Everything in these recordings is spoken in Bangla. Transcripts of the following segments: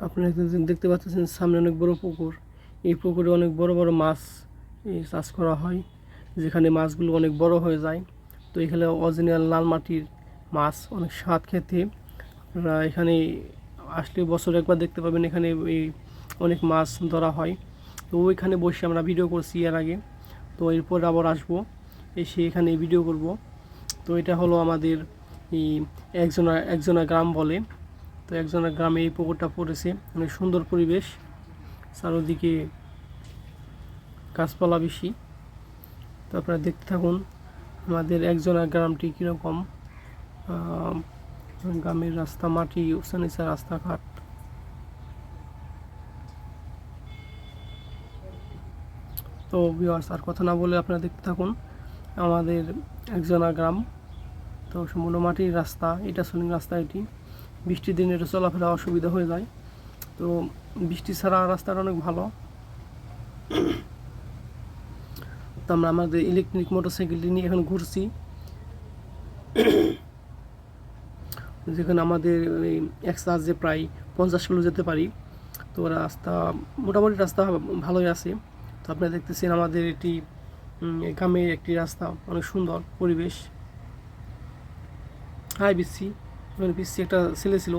আপনারা দেখতে- দেখতে পাচ্ছেন, সামনে অনেক বড় পুকুর। এই পুকুরে অনেক বড় বড় মাছ চাষ করা হয়, যেখানে মাছগুলো অনেক বড় হয়ে যায়। তো এখানে অরিজিনাল লাল মাটির মাছ, অনেক স্বাদ খেতে। আপনারা এখানে আসলে বছর একবার দেখতে পাবেন, এখানে এই অনেক মাছ ধরা হয়। তো ওইখানে বসে আমরা ভিডিও করছি এর আগে। তো এরপর আবার আসব, এসে এখানে ভিডিও করব। তো এটা হলো আমাদের এই একজনা একজনা গ্রাম বলে। তো একজনের গ্রামে এই পুকুরটা পড়েছে। অনেক সুন্দর পরিবেশ। চারোদিকে গাছপালা বেশি। তো আপনারা দেখতে থাকুন, আমাদের একজনা গ্রামটি কীরকম। গ্রামের রাস্তা, মাটি, উঁচা নিচা রাস্তাঘাট। তো ভিউয়ার্স আর কথা না বলে আপনারা দেখতে থাকুন, আমাদের একজনা গ্রাম। তো সম্পূর্ণ মাটির রাস্তা, এটা সোলিং রাস্তা এটি। বৃষ্টির দিনে এটা চলাফেরা অসুবিধা হয়ে যায়। তো বৃষ্টি ছাড়া রাস্তাটা অনেক ভালো। তো আমরা আমাদের ইলেকট্রিক মোটরসাইকেলটি নিয়ে এখন ঘুরছি। যেখানে আমাদের এই এক চার্জে প্রায় পঞ্চাশ কিলো যেতে পারি। তো রাস্তা, মোটামুটি রাস্তা ভালোই আছে। তো আপনারা দেখতেছেন আমাদের এটি গ্রামের একটি রাস্তা, অনেক সুন্দর পরিবেশ। হাই বিসি এখানে বিসি একটা ছেলে ছিল।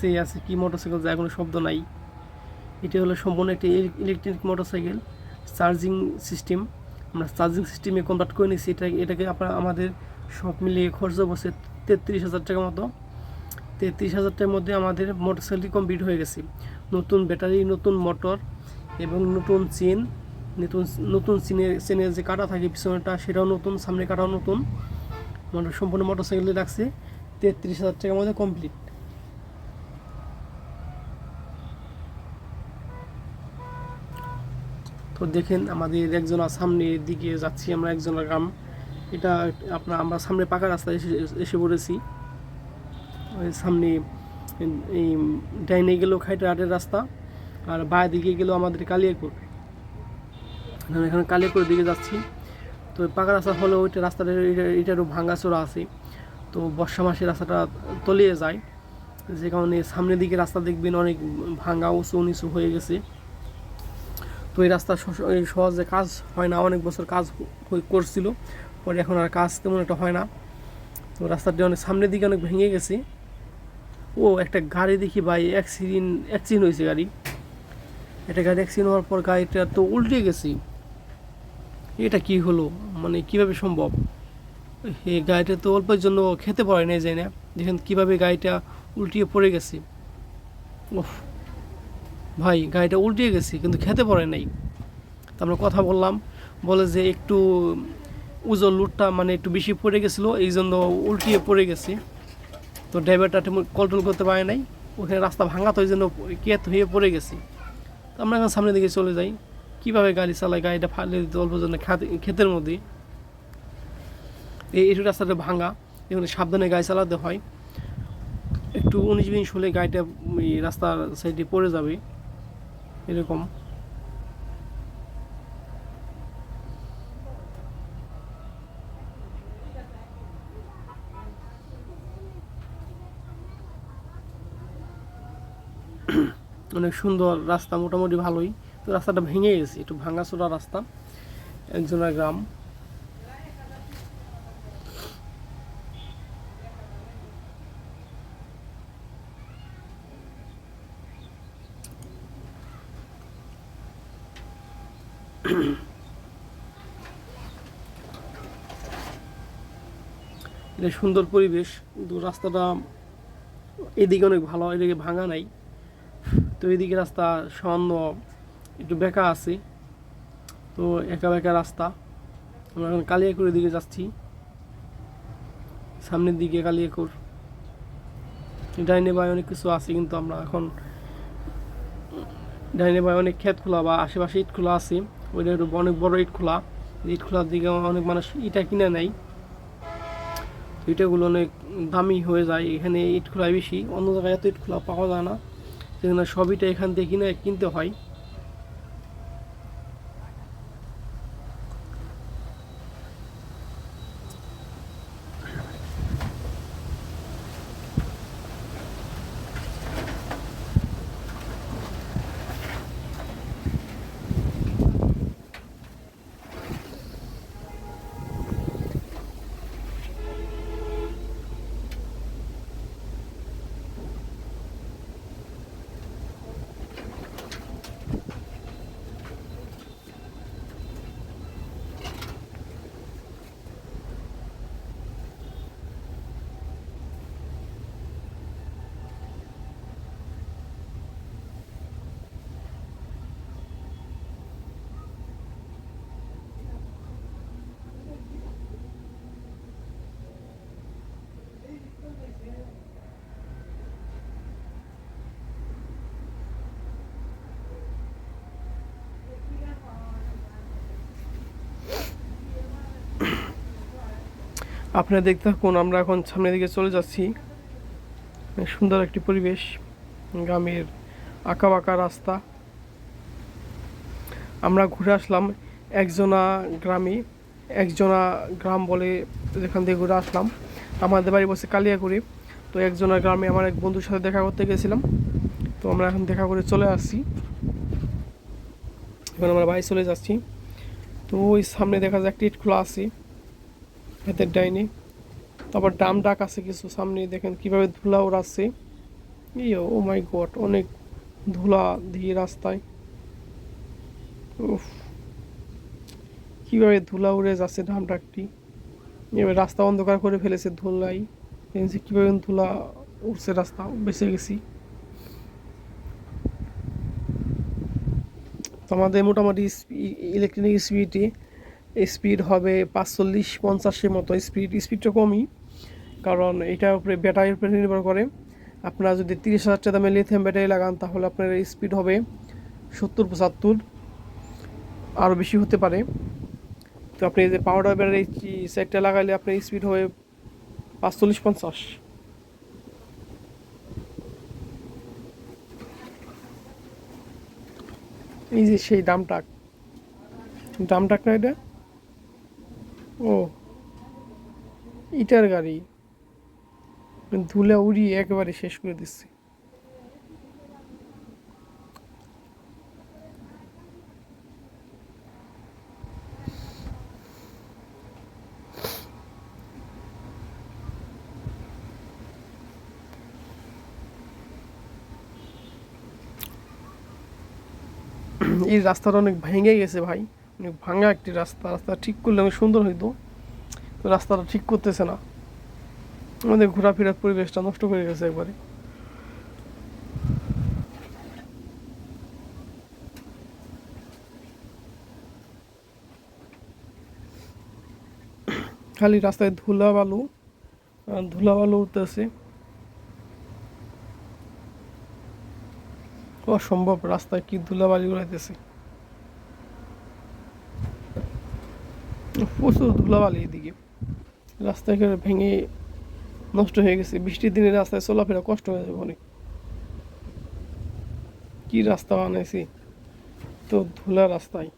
সে আছে কি মোটরসাইকেল যায় কোনো শব্দ নাই। এটি হলো সম্পূর্ণ একটি ইলেকট্রিক মোটরসাইকেল চার্জিং সিস্টেম আমরা চার্জিং সিস্টেমে কনভার্ট করে নিয়েছি। এটা এটাকে আপনার আমাদের সব মিলিয়ে খরচ বসে তেত্রিশ হাজার টাকা মতো। তেত্রিশ হাজার টাকার মধ্যে আমাদের মোটরসাইকেলটি কমপ্লিট হয়ে গেছে। নতুন ব্যাটারি নতুন মোটর এবং নতুন চেন নতুন নতুন চেনের চেনের যে কাটা থাকে পিছনেটা সেটাও নতুন, সামনে কাটাও নতুন। মোটর সম্পূর্ণ মোটরসাইকেলে রাখছে। তেত্রিশ হাজার টাকার মধ্যে কমপ্লিট তো দেখেন আমাদের একজনা সামনের দিকে যাচ্ছি আমরা একজনের গ্রাম। এটা আপনার, আমরা সামনে পাকা রাস্তায় এসে এসে পড়েছি। সামনে এই ডাইনে গেলেও খাইটা আটের রাস্তা, আর বাঁ দিকে গেলেও আমাদের কালিয়াকুর এখানে কালিয়াকুরের দিকে যাচ্ছি। তো পাকা রাস্তা হলেও ওইটা রাস্তাটা এটা- এটারও ভাঙাচোরা আছে। তো বর্ষা মাসে রাস্তাটা তলিয়ে যায়। যে কারণে সামনের দিকে রাস্তা দেখবেন অনেক ভাঙা উঁচু নিচু হয়ে গেছে। তো এই রাস্তা সহজে কাজ হয় না। অনেক বছর কাজ করছিল। পরে এখন আর কাজ তেমন একটা হয় না। তো রাস্তাটি অনেক সামনের দিকে অনেক ভেঙে গেছে। ও, একটা গাড়ি দেখি ভাই অ্যাক্সিডেন্ট অ্যাক্সিডেন্ট হয়েছে গাড়ি। একটা গাড়ি অ্যাক্সিডেন্ট হওয়ার পর গাড়িটা তো উল্টে গেছে। এটা কি হলো? মানে কীভাবে সম্ভব? এই গাড়িটা তো অল্পের জন্য খেতে পারে না যায় না। দেখেন কীভাবে গাড়িটা উল্টিয়ে পড়ে গেছে। ওফ ভাই, গাড়িটা উল্টিয়ে গেছে, কিন্তু খেতে পারে নাই। তো আমরা কথা বললাম, বলে যে একটু উজল লুটটা মানে একটু বেশি পড়ে গেছিল, এই জন্য উল্টিয়ে পড়ে গেছে। তো ড্রাইভারটা কন্ট্রোল করতে পারে নাই। ওখানে রাস্তা ভাঙা তো ওই জন্য কেত হয়ে পড়ে গেছে। তো আমরা এখন সামনের দিকে চলে যাই। কীভাবে গাড়ি চালায়, গাড়িটা ফালে দিতে অল্প জন্য ক্ষেতের মধ্যে। এই একটু রাস্তাটা ভাঙা, এখানে সাবধানে গাড়ি চালাতে হয়। একটু উনিশ বিশ হলে গাড়িটা রাস্তার সাইডে পড়ে যাবে, এরকম। অনেক সুন্দর রাস্তা, মোটামুটি ভালোই। তো রাস্তাটা ভেঙে গেছে, একটু ভাঙাচোরা রাস্তা, একজনের গ্রাম। এটা সুন্দর পরিবেশ, কিন্তু রাস্তাটা এদিকে অনেক ভালো, এদিকে ভাঙা নাই। তো এদিকে রাস্তা সামান্য একটু বেঁকা আছে। তো একা বেঁকা রাস্তা। আমরা এখন কালিয়াকুরের দিকে যাচ্ছি। সামনের দিকে কালিয়াকুর। ডাইনে বাই অনেক কিছু আছে কিন্তু আমরা এখন ডাইনে বাই অনেক ক্ষেত খোলা বা আশেপাশে ইট খোলা আছে। ওইটা অনেক বড় ইট খোলা। ইট খোলার দিকে অনেক মানুষ ইটা কিনে নেয়। ইটাগুলো অনেক দামি হয়ে যায়। এখানে ইট খোলা বেশি। অন্য জায়গায় এত ইট খোলা পাওয়া যায় না। সেখানে সবইটা এখান থেকে কিনে কিনতে হয়। আপনারা দেখতে থাকুন, আমরা এখন সামনের দিকে চলে যাচ্ছি। সুন্দর একটি পরিবেশ, গ্রামের আঁকা বাঁকা রাস্তা। আমরা ঘুরে আসলাম একজনা গ্রামে, একজনা গ্রাম বলে যেখান থেকে ঘুরে আসলাম। আমাদের বাড়ি বসে কালিয়াকুড়ি। তো একজনের গ্রামে আমার এক বন্ধুর সাথে দেখা করতে গেছিলাম। তো আমরা এখন দেখা করে চলে আসছি। এখন আমরা বাড়ি চলে যাচ্ছি। তো ওই সামনে দেখা যায় একটি ইট খোলা আছে। হাতের ডাইনে। তারপর ডাম ডাক আছে কিছু সামনে দেখেন কীভাবে ধুলা ওড়াচ্ছে। ইয়ে ও মাই গড, অনেক ধুলা দিয়ে রাস্তায়। উফ, কীভাবে ধুলা উড়ে যাচ্ছে ডাম ডাকটি। এবার রাস্তা অন্ধকার করে ফেলেছে ধুলাই। দেখছি কীভাবে ধুলা উঠছে রাস্তা, বেঁচে গেছি। আমাদের মোটামুটি ইলেকট্রনিক স্পিডে স্পিড হবে পাঁচচল্লিশ, পঞ্চাশের মতো স্পিড স্পিডটা কমই, কারণ এটার উপরে ব্যাটারির উপরে নির্ভর করে। আপনারা যদি তিরিশ হাজার টাকা দামে লিথিয়াম ব্যাটারি লাগান, তাহলে আপনার স্পিড হবে সত্তর, পঁচাত্তর, আরও বেশি হতে পারে। তো আপনি যে পাউডার ব্যাটারি সেটটা লাগাইলে আপনার স্পিড হবে পাঁচচল্লিশ, পঞ্চাশ। এই যে সেই ডামটাক ডামটাক না এটা? ও। ইটার গাড়ি। ধুলে উড়িয়ে একেবারে শেষ করে দিচ্ছি। এই রাস্তাটা অনেক ভেঙে গেছে ভাই। ভাঙা একটি রাস্তা রাস্তা ঠিক করলে আমি সুন্দর হইতো। তো রাস্তাটা ঠিক করতেছে না। আমাদের ঘোরাফেরার পরিবেশটা নষ্ট হয়ে গেছে একবারে। খালি রাস্তায় ধুলা বালু ধুলা বালু উঠতেছে। অসম্ভব রাস্তায় কি ধুলাবালি উড়াইতেছে। প্রচুর ধুলাবালি এদিকে রাস্তা একেবারে ভেঙে নষ্ট হয়ে গেছে। বৃষ্টির দিনে রাস্তায় চলাফেরা কষ্ট হয়ে যাবে অনেক। কি রাস্তা বানাইছি? তো ধুলা রাস্তায়।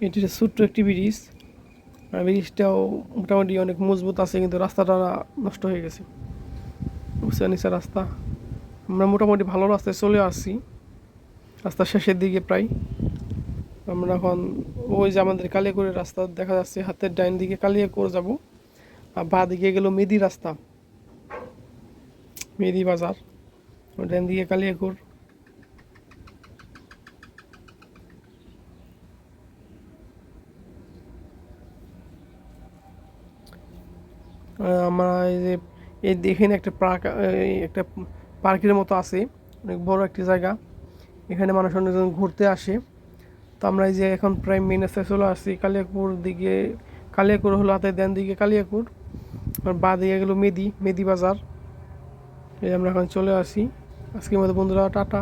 এটি ছোট্ট একটি ব্রিজ। আর ব্রিজটাও মোটামুটি অনেক মজবুত আছে, কিন্তু রাস্তাটা নষ্ট হয়ে গেছে। উঁচা নিচা রাস্তা। আমরা মোটামুটি ভালো রাস্তায় চলে আসছি। রাস্তার শেষের দিকে প্রায়। আমরা এখন ওই যে আমাদের কালিয়াকুড়ের রাস্তা দেখা যাচ্ছে, হাতের ডাইন দিকে কালিয়াকুড় যাব। আর বা দিকে গেল মেদি রাস্তা। মেদি বাজার। ডাইন দিকে কালিয়াকুড় আমরা এই যে, এই এখানে একটা পার্ক একটা পার্কের মতো আছে। অনেক বড় একটি জায়গা। এখানে মানুষ অনেকজন ঘুরতে আসে। তো আমরা এই যে এখন প্রায় মেন রাস্তায় চলে আসছি, কালিয়াকুর দিকে, কালিয়াকুর হলো হাতে দেন দিকে কালিয়াকুর। আর বা দিকে গেলো মেদি মেদি বাজার। এই আমরা এখন চলে আসি। আজকের মতো বন্ধুরা, টাটা।